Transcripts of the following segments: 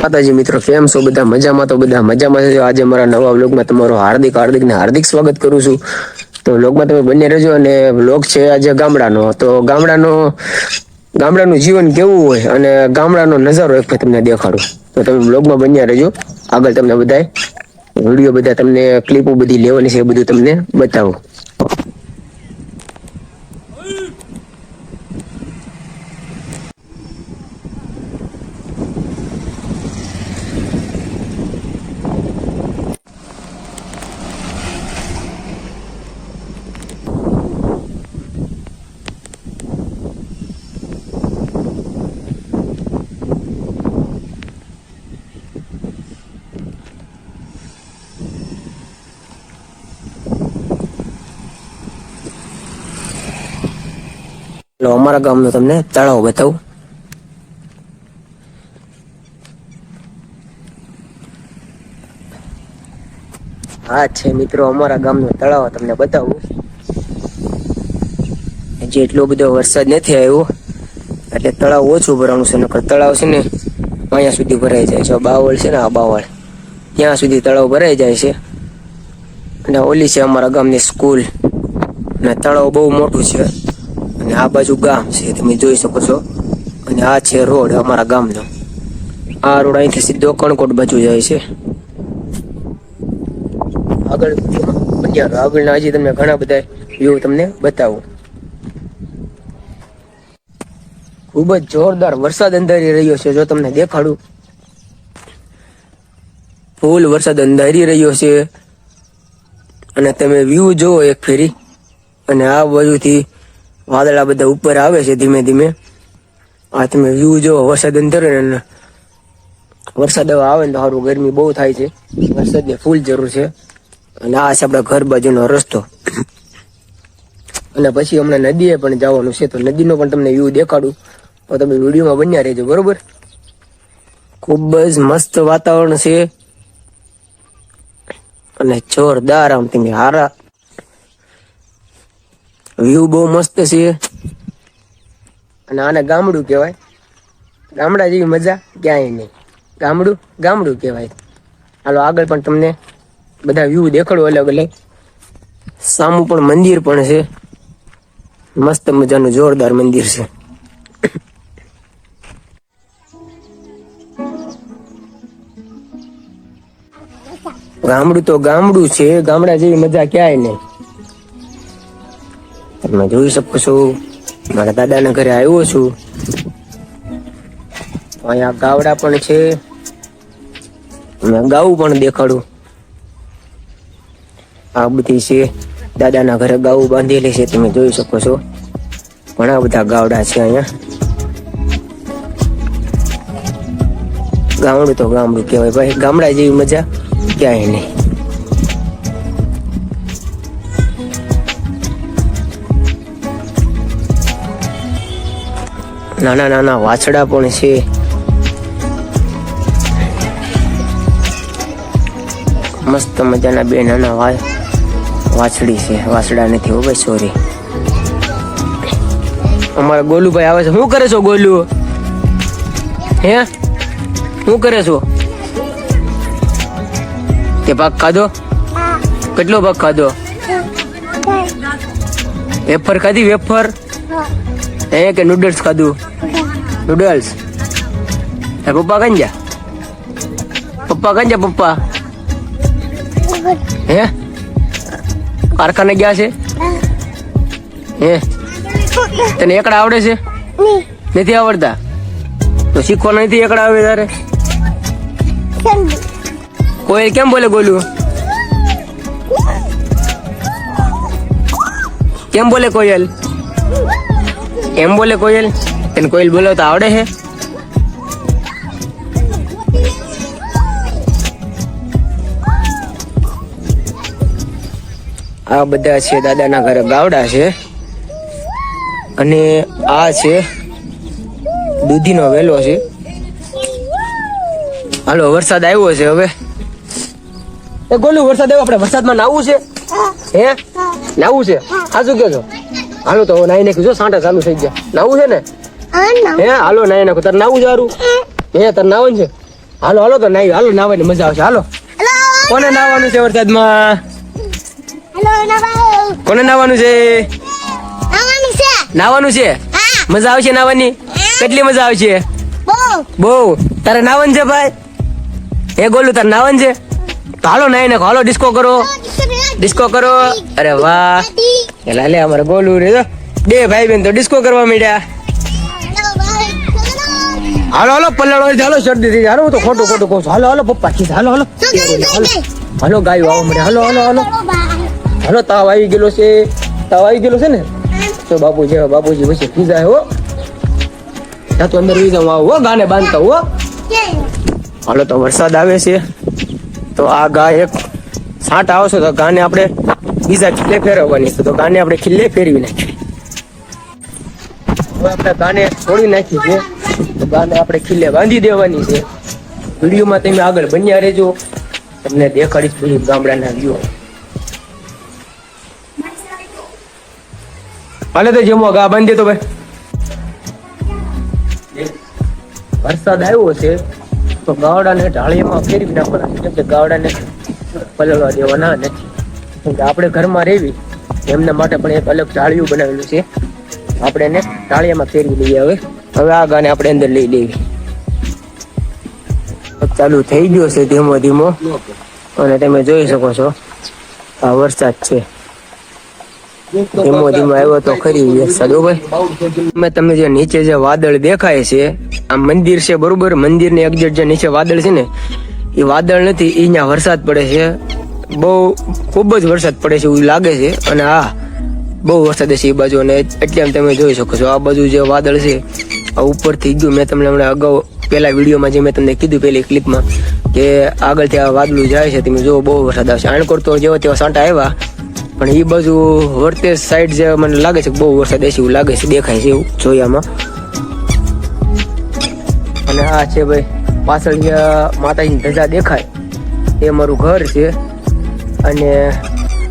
માતાજી મિત્રો, કેમ છો બધા? મજામાં તો બધા મજામાં છે. આજે મારા નવા વ્લોગમાં તમારું હાર્દિક હાર્દિક ને હાર્દિક સ્વાગત કરું છું. તો વ્લોગમાં તમે બંને રહેજો અને વ્લોગ છે આજે ગામડાનો. તો ગામડાનો, ગામડાનું જીવન કેવું હોય અને ગામડાનો નજારો એક તમને દેખાડું. તો તમે વ્લોગમાં બન્યા રહેજો. આગળ તમને બધાય વીડિયો બધા તમને, ક્લિપો બધી લેવાની છે એ બધું તમને બતાવું. એટલે અમારા ગામનું તમને તળાવ બતાવું. હા, છે મિત્રો, અમારા ગામનું તળાવ તમને બતાવું. હજી એટલો બધો વરસાદ નથી આવ્યો. એટલે તળાવ ઓછું ભરાણું છે, નકર તળાવ છે ને અહીંયા સુધી ભરાઈ જાય છે. બાવળ છે ને, આ બાવળ. ત્યાં સુધી તળાવ ભરાઈ જાય છે. અને ઓલી છે અમારા ગામની સ્કૂલ. અને તળાવ બહુ મોટું છે. અને આ બાજુ ગામ છે, તમે જોઈ શકો છો. અને આ છે રોડ અમારા ગામનો. આ રોડ અહીંથી સીધો કણકોટ બાજુ જાય છે. આગળ આગળના હજી તમને ઘણા બધા વ્યૂ તમને બતાવું. ખૂબ જ જોરદાર વરસાદ અંધારી રહ્યો છે, જો તમને દેખાડું. ફૂલ વરસાદ અંધારી રહ્યો છે. અને તમે વ્યૂ જોવો એક ફેરી. અને આ બાજુથી વાદળા બધા ઉપર આવે છે ધીમે ધીમે. આ તમે વ્યૂ જોવો વરસાદ અંદર ને વરસાદ હવે આવે ને તો સારું ગરમી બહુ થાય છે. વરસાદની ફૂલ જરૂર છે. અને આ છે આપણા ઘર બાજુનો રસ્તો. અને પછી હમણાં નદીએ પણ જવાનું છે, તો નદીનો પણ તમને વ્યૂ દેખાડું. તો તમે વિડીયોમાં બન્યા રહેજો, બરોબર? ખૂબ જ મસ્ત વાતાવરણ છે. અને જોરદાર આમ તમે હારા વ્યૂ બહુ મસ્ત છે. અને આને ગામડું કહેવાય. ગામડા જેવી મજા ક્યાંય નહીં. ગામડું ગામડું કહેવાય. હાલો, આગળ પણ તમને બધા વ્યૂ દેખાડો અલગ અલગ. સામું પણ મંદિર પણ છે. મસ્ત મજાનું જોરદાર મંદિર છે. ગામડું તો ગામડું છે. ગામડા જેવી મજા ક્યાંય નહીં. તમે જોઈ શકો છો. મારા દાદાના ઘરે આવ્યો છું. અહીંયા ગાવડા પણ છે. ગાવું પણ દેખાડું. આ બધી છે. દાદાના ઘરે ગાવું બાંધેલી છે, તમે જોઈ શકો છો. ઘણા બધા ગાવડા છે અહીંયા. ગામડું તો ગામડું કહેવાય. ભાઈ, ગામડા જેવી મજા ક્યાંય નહીં. નાના નાના વાછડા પણ છે. મસ્ત મજાના બે નાના વાછડી છે. વાછડા નથી હો સોરી અમારા ગોલુભાઈ આવે છે. શું કરે છો ગોલુ? હે? શું કરે છો? તે ભાગ ખાધો? કેટલો ભાગ ખાધો? વેફર ખાધી વેફર? હે કે નૂડલ્સ ખાધું. નૂડલ્સ એ પપ્પા કઈ ગયા? પપ્પા કઈ ગયા પપ્પા? હે? કારખાને ગયા છે? હે? તને એકડા આવડે છે? નથી આવડતા? તો શીખવાના નથી એકડા આવે તારે? કોઈ કેમ બોલે ગોલું? કેમ બોલે કોયલ? એમ બોલે કોયલ? તને કોયલ બોલાવતા આવડે છે આ બધા છે દાદાના ઘરે ગાવડા છે. અને આ છે દૂધીનો વેલો છે. હાલો, વરસાદ આવ્યો છે હવે. એ ગોલું, વરસાદ આવ્યો, આપણે વરસાદમાં નાવું છે. હે? નાવું છે? આ શું છો? હાલો તો નાઈ નાખ્યું જો સાંટા ચાલુ થઈ ગયા. નાવું છે ને? હે હાલો નાઈ નાખું. તારે નાવું જારું હે તારે નાવું છે? હાલો હાલો તો નાઈ હાલો નાવાની મજા આવશે. હાલો. કોને નાવાનું છે વરસાદમાં? કોને નાવાનું છે? નાવાનું છે. મજા આવશે નાવાની? કેટલી મજા આવશે? બહુ. બહુ. તારે નાવન છે ભાઈ? એ ગોલું તારે નાવન છે? તો હાલો નાઈ નાખો. હાલો ડિસ્કો કરો. ડિસ્કો કરો. અરે વાહ. એ લાલે અમારે બોલવું રે તો બે ભાઈ બેન તો ડિસ્કો કરવા માંડ્યા. હાલો હાલો છે, હાલો શરદી થઈ હાલો હું તો ખોટું ખોટું કહું છું. હાલો હાલો પપ્પા ખીસ હાલો હાલો. હાલો. ગાયું આવો મળે હાલો હાલો હાલો. હાલો તાવ આવી ગયેલો છે. તાવ આવી ગયેલો છે ને? તો બાપુજી બાપુજી પછી પીઝા હો. ત્યાં તો અંદર જાઉં આવો હો ગાને બાંધતા હો. હાલો તો વરસાદ આવે છે. તો આ ગાય એક છાંટ આવશે તો ગાને આપણે બીજા ખીલે ફેરવવાની તો ગાને આપણે ખીલે ફેરવી નાખીએ હવે આપણે ગાને છોડી નાખી છે. તો ગાને આપણે ખીલે બાંધી દેવાની છે. વિડીયોમાં તમે આગળ બન્યા રહેજો. તમને દેખાડીશ બધું ગામડાના વ્યૂ. હાલે તો જમવા ગા બાંધી તો ભાઈ. વરસાદ આવ્યો છે, તો ગાવડાને ઢાળીમાં ફેરવી નાખવાના કેમ કે ગાવડાને પલળવા દેવાના નથી. આપણે ઘરમાં રહેવી, એમના માટે પણ એક અલગ ઢાળિયું બનાવેલું છે. આપણે એને ઢાળિયામાં ફેરવી લઈએ હવે. હવે આ ગાને આપણે અંદર લઈ લેવી. ચાલુ થઈ ગયો છે ધીમો ધીમો. અને તમે જોઈ શકો છો, આ વરસાદ છે. ધીમો ધીમો આવ્યો તો ખરી વરસાદ. ભાઈ મેં તમે જે નીચે જે વાદળ દેખાય છે આ મંદિર છે બરોબર મંદિરની એક્ઝેક્ટ જે નીચે વાદળ છે ને, એ વાદળ નથી એ અહીંયા વરસાદ પડે છે. બહુ ખૂબ જ વરસાદ પડે છે એવું લાગે છે. અને આ બહુ વરસાદ છે એ બાજુ અને આમ તમે જોઈ શકો છો. આ બાજુ જે વાદળ છે, આ ઉપરથી ગયું. મેં તમને હમણાં અગાઉ પેલા વિડીયોમાં જે મેં તમને કીધું પેલી ક્લિપમાં, કે આગળથી આ વાદળું જાય છે. તમે જો બહુ વરસાદ આવશે. આણકોર તો જેવો તેવા સાંટા આવ્યા, પણ એ બાજુ વર્તે સાઈડ જે મને લાગે છે બહુ વરસાદ હશે એવું લાગે છે. દેખાય છે એવું જોયામાં. અને આ છે ભાઈ, પાછળ જે માતાજીની ધજા દેખાય, એ મારું ઘર છે. અને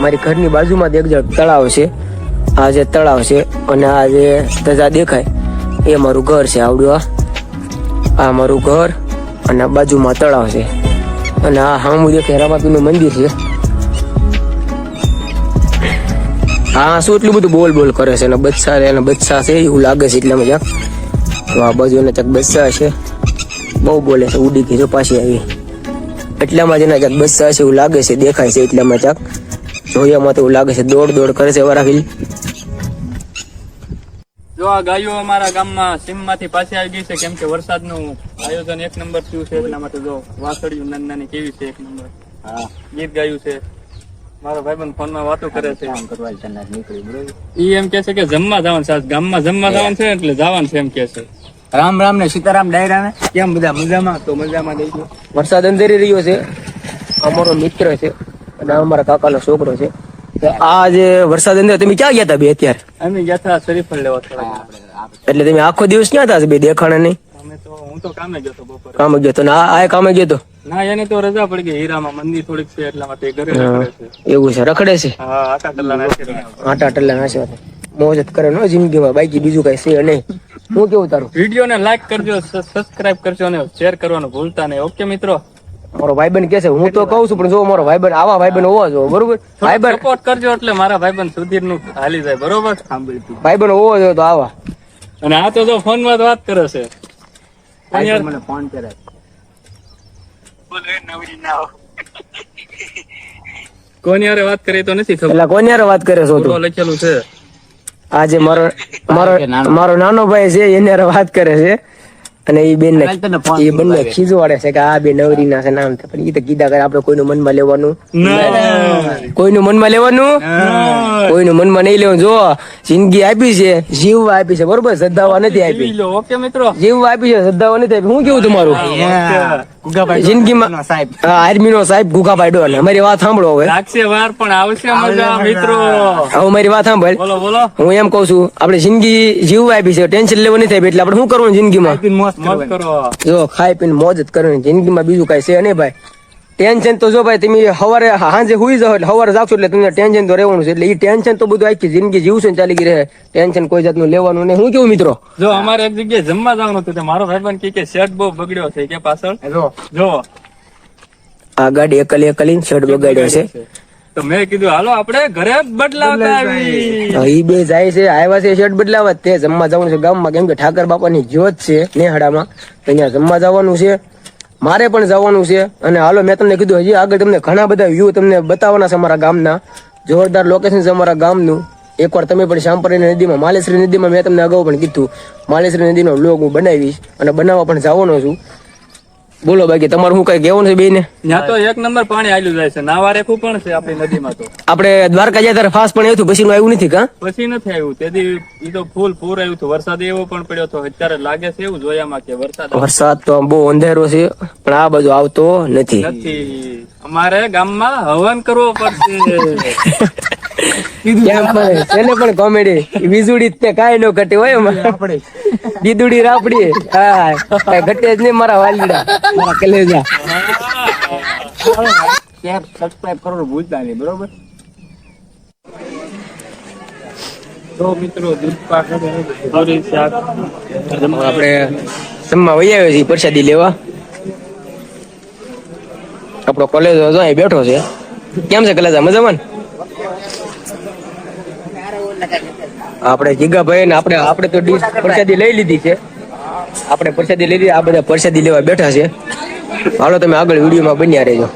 મારી ઘરની બાજુમાં જ એક જણ તળાવ છે. આ જે તળાવ છે અને આ જે ધજા દેખાય, એ મારું ઘર છે. આવડું આ મારું ઘર અને બાજુમાં તળાવ છે. અને આ હામું દેખાય રામાપીનું મંદિર છે. હા, શું એટલું બધું બોલ બોલ કરે છે? અને બચ્ચા અને બચ્ચા છે, એવું લાગે છે એટલે મજા આ બાજુ એને ચક બચ્ચા છે. બહુ બોલે છે, ઉડી ગઈ જો પાછી આવી. એટલામાં જ એના ચક બચ્ચા છે એવું લાગે છે દેખાય છે એટલામાં ચક જોયામાં તો એવું લાગે છે દોડ દોડ કરે છે વરાવીલ જો આ ગાયો અમારા ગામમાં સીમમાંથી પાછી આવી ગઈ છે કેમ કે વરસાદનું આયોજન એક નંબર થયું છે એટલા માટે જો વાસળિયું નાની નાની કેવી છે એક નંબર. હા. ગીત ગાયું છે. મારો ભાઈબંધ ફોનમાં વાતો કરે છે. ઈ એમ કે છે કે જમવા જવાનું છે આજ ગામમાં જમવા જવાનું છે એટલે જવાનું છે એમ કે છે. રામ રામ ને સીતારામ ડાયરા ને. કેમ બધા મજામાં? તો મજામાં દઈશું વરસાદ અંધેરી રહ્યો છે. અમારો મિત્ર છે અને અમારા કાકાનો છોકરો છે. આ જે વરસાદ અંદર તમે ક્યાં ગયા હતા બે અત્યારે? અમે ગયા હતા શરીફળ લેવા થોડા એટલે તમે આખો દિવસ ક્યાં હતા બે દેખાણે નહીં અમે તો હું તો કામે ગયો હતો બપોરે. કામે ગયો ના આ કામે ગયો તો ના એને તો રજા પડી ગઈ. હીરામાં મંદિર થોડીક છે એટલા માટે ઘરે એવું છે. રખડે છે? હા આટા ટલ્લા નાખી આટા ટલ્લા નાસ્યો મોજ કરે નો જિંદગીમાં. બાકી બીજું કઈ છે નહીં. હું કેવું તારું? વીડિયો ને લાઈક કરજો સબસ્ક્રાઇબ કરજો અને શેર કરવાનું ભૂલતા નહીં. ઓકે મિત્રો? મારો ભાઈબંધ કે છે હું તો કહું છું પણ જો મારો ભાઈબંધ આવા ભાઈબંધ હોવા જોઈએ બરોબર? ભાઈબંધ સપોર્ટ કરજો એટલે મારા ભાઈબંધ સુધીરનું હાલી જાય બરોબર? ભાઈબંધ હોવો જોઈએ તો આવા. અને આ તો જો ફોનમાં વાત કરે છે. મને ફોન કરે. કોની હારે વાત કરી તો નથી ખબર. એટલે કોની હારે વાત કરે છો લખેલું છે. આજે મારો મારો મારો નાનો ભાઈ છે એની વાત કરે છે. અને એ બેન ને એ બંને ખીજવાડે છે કે આ બે નવરી ના છે નામ પણ એ તો કીધા કરે આપડે કોઈનું મનમાં લેવાનું કોઈનું મનમાં લેવાનું કોઈનું મનમાં નહીં લેવાનું. જો જિંદગી આપી છે જીવવા આપી છે. બરોબર શ્રદ્ધાવા નથી આપી. ઓકે મિત્રો. જીવવા આપી છે શ્રદ્ધાવા નથી આપી. હું કેવું તમારું? જિંદગીમાં સાહેબ. આર્મી નો સાહેબ ગુગાભાઈ અમારી વાત સાંભળો હવે. લાગશે વાર પણ આવશે મજા મિત્રો. હવે મારી વાત સાંભળ. બોલો બોલો. હું એમ કઉ છું આપણે જિંદગી જીવવા આપી છે. ટેન્શન લેવું નથી થાય એટલે આપણે શું કરવાનું જિંદગીમાં? મસ્ત મોજ કરો. જો ખાઈ પીને મોજ જ કરવાની. જિંદગીમાં બીજું કઈ છે નહીં ભાઈ. ટેન્શન તો જો ભાઈ તમે સવારે સાંજે હુઈ જાવ એટલે સવારે જાગશો એટલે તમને ટેન્શન તો રહેવાનું છે. એટલે એ ટેન્શન તો બધું આખી જિંદગી જીવશે ને ચાલી ગઈ રહે. ટેન્શન કોઈ જાતનું લેવાનું નહીં. હું કેવું મિત્રો? જો અમારે એક જગ્યાએ જમવા જવાનું હતું મારો ભાઈબંધ કે શર્ટ બહુ બગડ્યો છે. કે પાછળ? જો. જો. આ ગાડી એકલી એકલી શર્ટ બગાડ્યો છે. તો મેં કીધું હાલો આપણે ઘરે બદલાવતા આવી. હા, બે જાય છે આવ્યા છે શર્ટ બદલાવા તે જમવા જવાનું છે ગામમાં. કેમ કે ઠાકર બાપાની જ્યોત છે નેહાડામાં. તો અહીંયા જમવા જવાનું છે. મારે પણ જવાનું છે અને હાલો મેં તમને કીધું, હજી આગળ તમને ઘણા બધા વ્યૂ તમને બતાવવાના છે અમારા ગામના. જોરદાર લોકેશન છે અમારા ગામનું. એકવાર તમે પણ શામપરી નદીમાં માલેશ્વરી નદીમાં મેં તમને અગાઉ પણ કીધું. માલેશ્વરી નદીનો વ્લોગ હું બનાવીશ અને બનાવવા પણ જવાનો છું. બોલો બાકી તમારું શું કઈ કેવું છે બેને ત્યાં તો એક નંબર પાણી આવેલું જાય છે. નાવા રેખું પણ છે આપણી નદીમાં તો. આપણે દ્વારકા જાય ત્યારે ફાસ્ટ પણ આવ્યું પછી આવ્યું નથી કા? પછી નથી આવ્યું. તેથી એ તો ફૂલ પૂર આવ્યું હતું. વરસાદ એવો પણ પડ્યો હતો. અત્યારે લાગે છે એવું જોયામાં કે વરસાદ વરસાદ તો બહુ અંધેરો છે પણ આ બાજુ આવતો નથી. નથી. અમારે ગામમાં હવન કરવો પડશે. કેમ પણ કોમેડી વીજળી જ તે કાંઈ ન ઘટે હોય દીદુડી રાપડી હા ઘટે જ નહીં મારા વાલીડા. મારા કલેજા. સબસ્ક્રાઇબ કરવાનું ભૂલતા નહીં બરોબર? તો મિત્રો દૂધ પાક આપણે જમવા વહી આવ્યો છીએ પ્રસાદી લેવા. આપણો કોલેજ બેઠો છે. કેમ છે કલેજા મજામાં ને? આપણે જીગાભાઈ ને આપણે આપણે તો ડીશ પ્રસાદી લઈ લીધી છે. આપણે પ્રસાદી લઈ લીધી આ બધા પ્રસાદી લેવા બેઠા છે. હાલો તમે આગળ વિડીયોમાં બન્યા રહેજો.